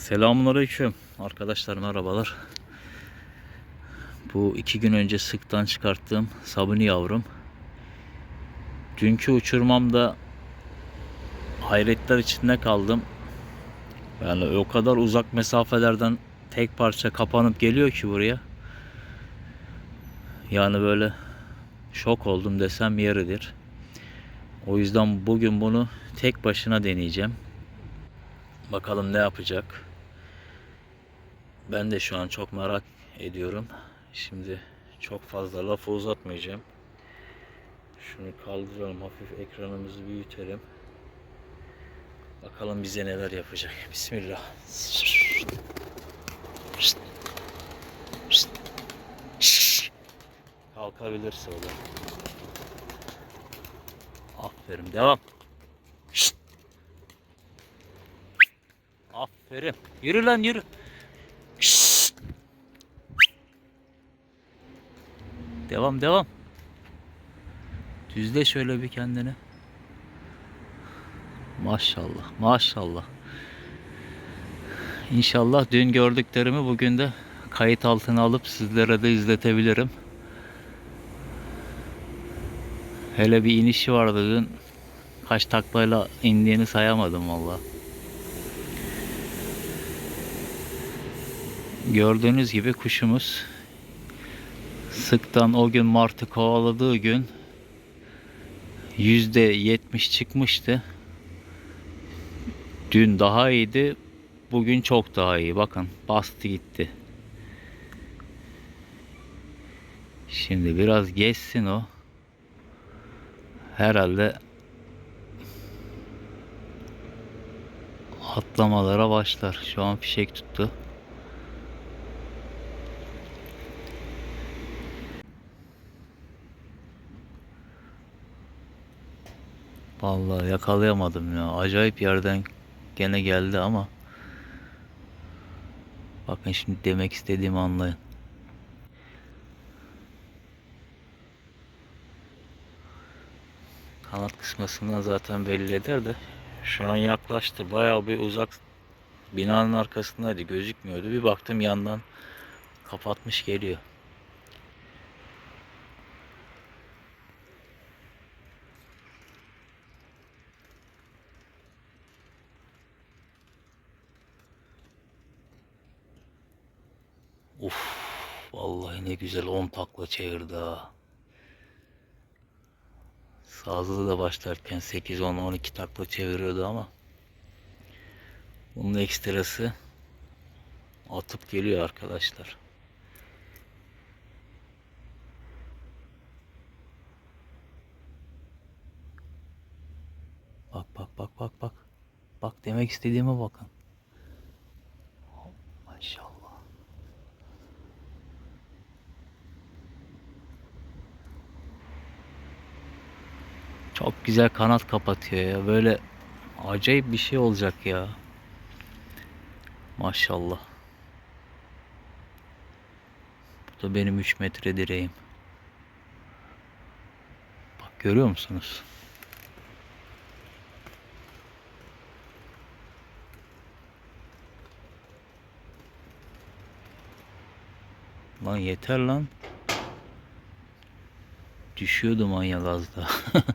Selamünaleyküm arkadaşlar merhabalar. Bu iki gün önce sıktan çıkarttığım sabuni yavrum. Dünkü uçurmamda hayretler içinde kaldım. Yani o kadar uzak mesafelerden tek parça kapanıp geliyor ki buraya. Yani böyle şok oldum desem yeridir. O yüzden bugün bunu tek başına deneyeceğim. Bakalım ne yapacak. Ben de şu an çok merak ediyorum. Şimdi çok fazla lafı uzatmayacağım. Şunu kaldıralım. Hafif ekranımızı büyütelim. Bakalım bize neler yapacak. Bismillah. Kalkabilirse o da. Aferin. Devam. Aferin. Yürü lan yürü. Devam devam. Düzle şöyle bir kendini. Maşallah maşallah. İnşallah dün gördüklerimi bugün de kayıt altına alıp sizlere de izletebilirim. Hele bir inişi vardı dün. Kaç taklayla indiğini sayamadım vallahi. Gördüğünüz gibi kuşumuz sıktan o gün martı kovaladığı gün yüzde yetmiş çıkmıştı. Dün daha iyiydi. Bugün çok daha iyi. Bakın bastı gitti. Şimdi biraz geçsin o. Herhalde atlamalara başlar. Şu an fişek tuttu. Vallahi yakalayamadım ya. Acayip yerden gene geldi ama. Bakın şimdi demek istediğimi anlayın. Kanat kısmısından zaten belli eder de şu an yaklaştı. Bayağı bir uzak binanın arkasındaydı. Gözükmüyordu. Bir baktım yandan kapatmış geliyor. Uf, vallahi ne güzel 10 takla çevirdi ha. Sazlı da başlarken 8 10 12 takla çeviriyordu ama bunun ekstrası atıp geliyor arkadaşlar. Bak bak bak bak bak. Bak demek istediğime bakın. Maşallah. Çok güzel kanat kapatıyor ya. Böyle acayip bir şey olacak ya. Maşallah. Bu da benim 3 metre direğim. Bak görüyor musunuz? Lan yeter lan. Düşüyordu manyak az da.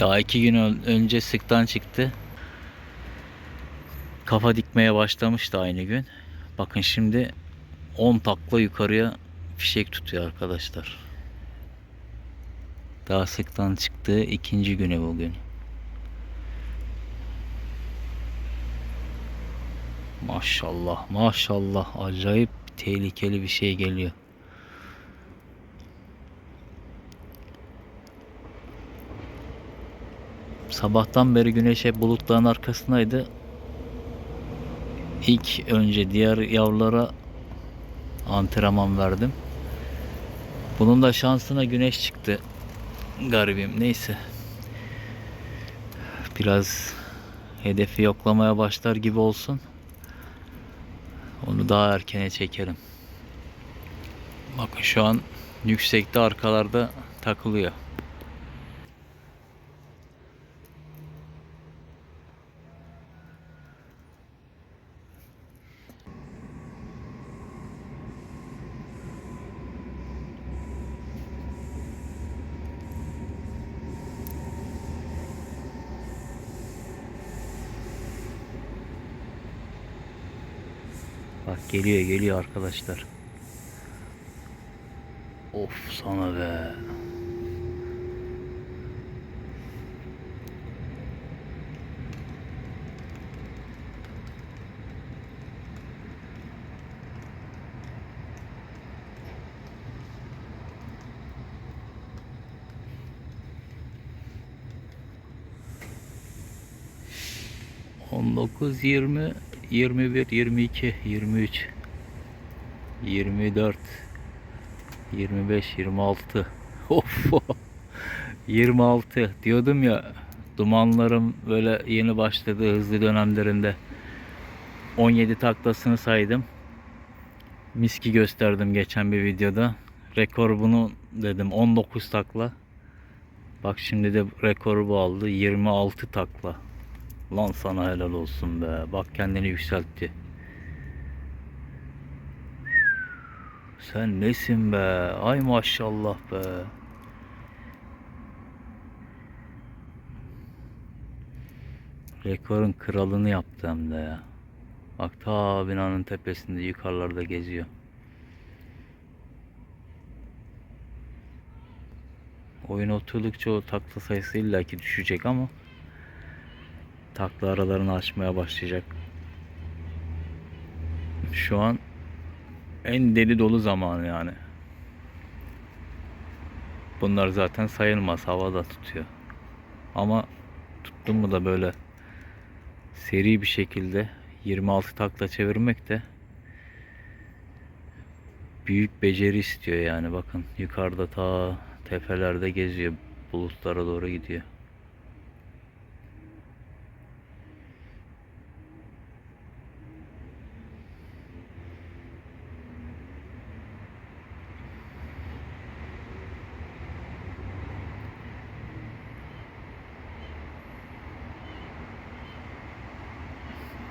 Daha iki gün ön- önce sıktan çıktı. Kafa dikmeye başlamıştı aynı gün. Bakın şimdi 10 takla yukarıya fişek tutuyor arkadaşlar. Daha sıktan çıktığı ikinci günü bugün. Maşallah maşallah acayip tehlikeli bir şey geliyor. Sabahtan beri güneş hep bulutların arkasındaydı. İlk önce diğer yavrulara antrenman verdim. Bunun da şansına güneş çıktı. Garibim neyse. Biraz hedefi yoklamaya başlar gibi olsun. Onu daha erkene çekerim. Bakın şu an yüksekte arkalarda takılıyor. Bak geliyor geliyor arkadaşlar. Of sana be. On dokuz, yirmi, yirmi bir, yirmi iki, yirmi üç, yirmi dört, yirmi beş, yirmi altı. Of. 26 diyordum ya dumanlarım böyle yeni başladı hızlı dönemlerinde. 17 taklasını saydım. Miski gösterdim geçen bir videoda. Rekor bunu dedim 19 takla. Bak şimdi de rekoru bu aldı 26 takla lan sana helal olsun be bak kendini yükseltti sen nesin be ay maşallah be Rekorun kralını yaptı hem de ya. Bak ta binanın tepesinde yukarılarda geziyor. Oyun oturdukça o takla sayısı illaki düşecek ama takla aralarını açmaya başlayacak. Şu an en deli dolu zamanı yani. Bunlar zaten sayılmaz havada tutuyor. Ama tuttun mu da böyle seri bir şekilde 26 takla çevirmek de büyük beceri istiyor yani bakın yukarıda ta tepelerde geziyor bulutlara doğru gidiyor.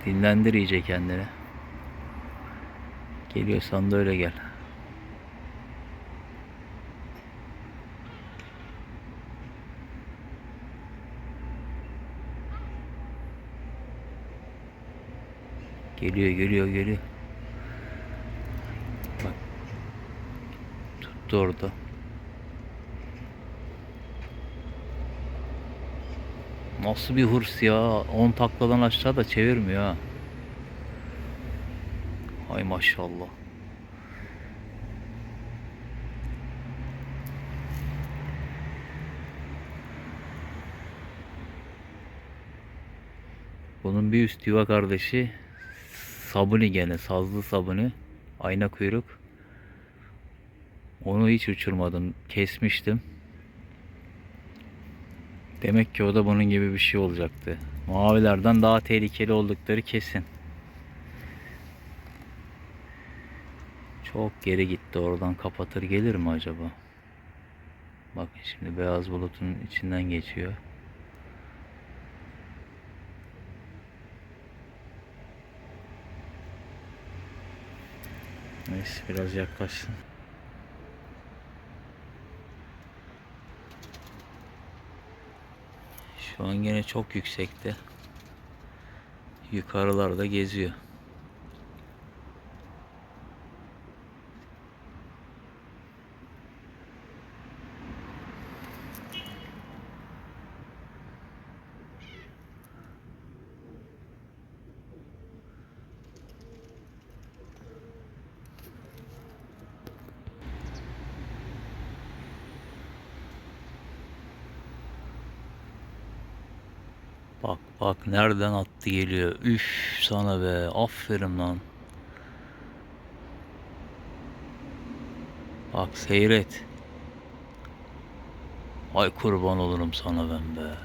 Dinlendir iyice kendini. Geliyorsan da öyle gel. Geliyor geliyor geliyor. Bak. Tuttu orada. Nasıl bir hırs ya. 10 takladan aşağı da çevirmiyor ha. Ay maşallah. Bunun bir üst yuva kardeşi Sabuni gene sazlı sabuni ayna kuyruk onu hiç uçurmadım kesmiştim Demek ki o da bunun gibi bir şey olacaktı. Mavilerden daha tehlikeli oldukları kesin. Çok geri gitti oradan kapatır gelir mi acaba? Bakın şimdi beyaz bulutun içinden geçiyor. Neyse biraz yaklaşsın. Şu an gene çok yüksekte. Yukarılarda geziyor. Bak bak nereden attı geliyor. Üf sana be. Aferin lan. Bak seyret. Ay kurban olurum sana ben be.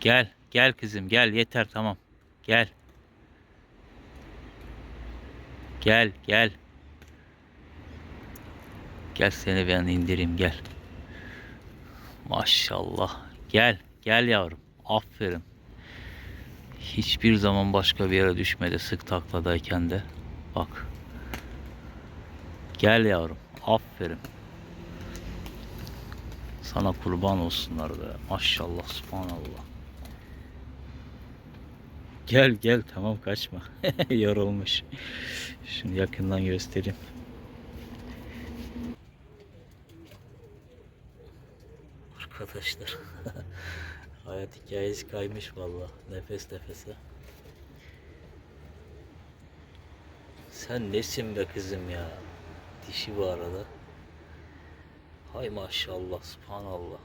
Gel, gel kızım, gel yeter tamam. Gel. Gel, gel. Gel seni ben indireyim gel. Maşallah. Gel, gel yavrum. Aferin. Hiçbir zaman başka bir yere düşmedi sık takladayken de. Bak. Gel yavrum. Aferin. Sana kurban olsunlar be. Maşallah subhanallah. Gel gel tamam kaçma. Yorulmuş. Şimdi yakından göstereyim. Arkadaşlar. Hayat hikayesi kaymış valla. Nefes nefese. Sen nesin be kızım ya? Dişi bu arada. Hay maşallah, subhanallah.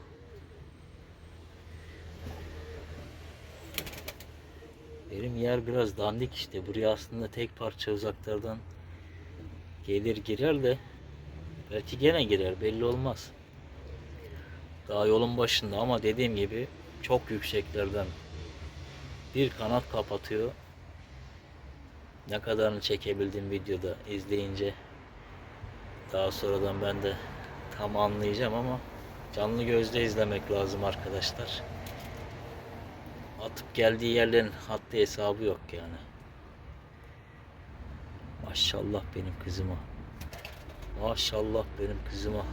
Benim yer biraz dandik işte. Buraya aslında tek parça uzaklardan gelir girer de belki gene girer belli olmaz. Daha yolun başında ama dediğim gibi çok yükseklerden bir kanat kapatıyor. Ne kadarını çekebildim videoda izleyince daha sonradan ben de tam anlayacağım ama canlı gözle izlemek lazım arkadaşlar. Atıp geldiği yerlerin haddi hesabı yok yani. Maşallah benim kızıma. Maşallah benim kızıma.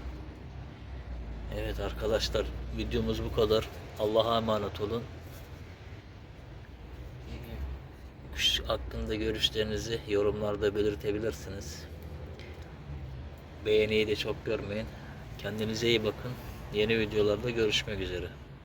Evet arkadaşlar videomuz bu kadar. Allah'a emanet olun. Kuş hakkında görüşlerinizi yorumlarda belirtebilirsiniz. Beğeniyi de çok görmeyin. Kendinize iyi bakın. Yeni videolarda görüşmek üzere.